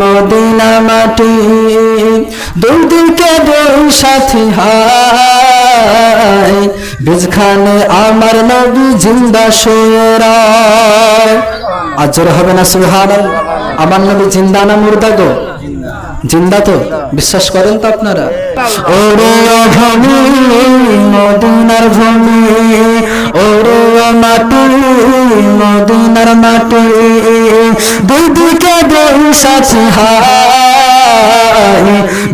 Medina মাটি। দুই দিকে দুই সাথী হায়। বীজখানে আমার নবী জিন্দা শুয়েরা আজর হবে না সুহান আমার নবী জিন্দা না মুর্দা গো? জিন্দা তো, বিশ্বাস করেন তো আপনারা? ওরে ভূমি, মদিনার ভূমি, ওরে মাটি, মদিনার মাটি দুই দিকে হায়।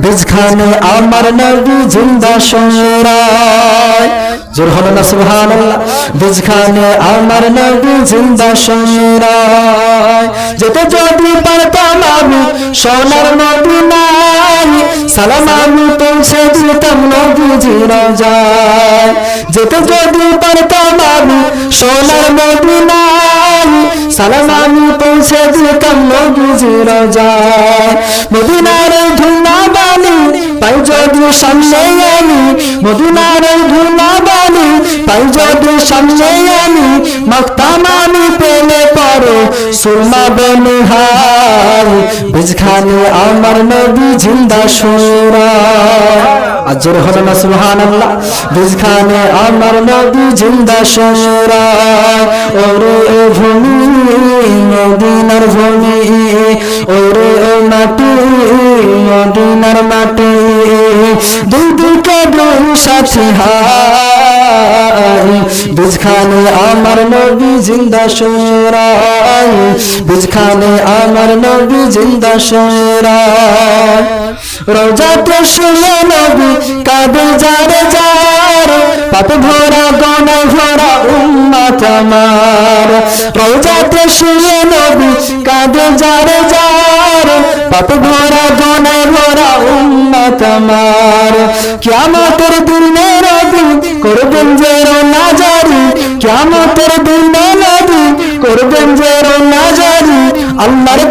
বীজখানে আমার নবী জিন্দা সরায় জোর হলো না, সুবহানাল্লাহ। বীজখানে আমার নবী জিন্দা সরায় যেতে যদি পারতাম আমি সোনার মদিনায় সালাম আমি পৌঁছে দিতাম নবীজির যায় যেতে যদি পারতাম আমি সোনার মদিনায় সালাম নবীজির যায় মদিনার ধুলা বালি পাই যদি সামনে আমি, মদিনার ধুলা বালি পাই যদি সামনে আমি মক্তামা সুরমা বনহার, বীজখানে আমার নবী জিন্দা সুরা আজর হলো না, সুবহানাল্লাহ, বীজখানে আমার নবী জিন্দা সুরা ওরে ও ভূমি, মদিনার ভূমি, ওরে ও মাটি, মদিনার মাটি। দিকে দুই সাথী হায়। বীজখানে আমার নবী জিন্দা সুরায়। বীজখানে আমার নবী জিন্দা সুরায়। রোজাতে শুয়ে নবী কাঁদে যারে যার। পাপ ভরা গনে ভরা উম্মত আমার। শুয়ে নবী কাঁদে যারে যার, পাপ ভরা গনে ভরা উম্মত আমার। কিয়ামতের দিনে রবি করবেন যে না জারি, কিয়ামতের দিনে নবী করবেন যে না আল্লাহর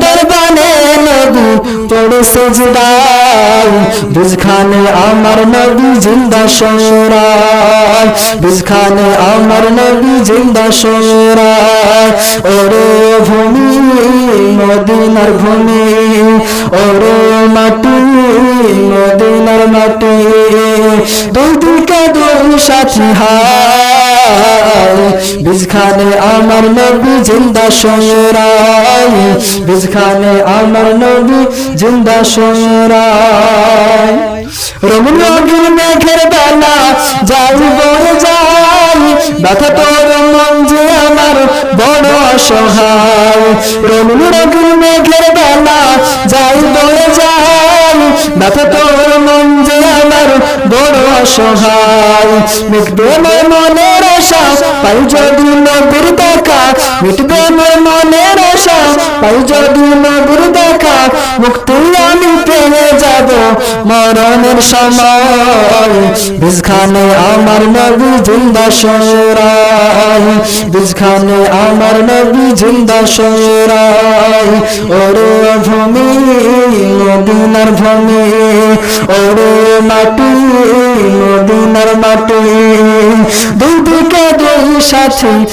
আমার নবী জিন্দা সরায় বুঝখানে আমার নবী জিন্দা সরায় ওরে ভূমি, মদিনার ভূমি। ওরে মাটি, মদিনার মাটি। দুই দিকে দুই সাথী হায় বীজখানে আমার নবী জিন্দা সরায় বীজখানে আমার নবী জিন্দা সরায় রমনগির মেঘের বেলা যাই বয়ে যাই, ব্যথা তোর মন যে আমার বড় অসহায়। রমনগির মেঘের বেলা যাই বয়ে যাই, ব্যথা তোর মন যে আমার বড় অসহায়। মনের আশা পাই যদি নবীর দেখা। মিটবে মনের আশা। পাই যদি নবীর দেখা। মুক্তি পেয়ে যাব মরণের সময়। বীজখানে আমার নবী জিন্দা সরাই। বীজখানে আমার নবী জিন্দা সরাই। ওরে ভূমি, মদিনার ভূমি। ওরে মাটি, মদিনার মাটি। দুই দিকে দুই সাথী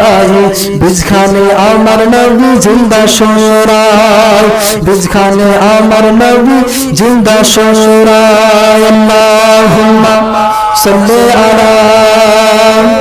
হায় বিজখানে আমার নবী জিন্দা সরাই বিজখানে আমার নবী জিন্দা সরাই আল্লাহুম্মা সাল্লি আলা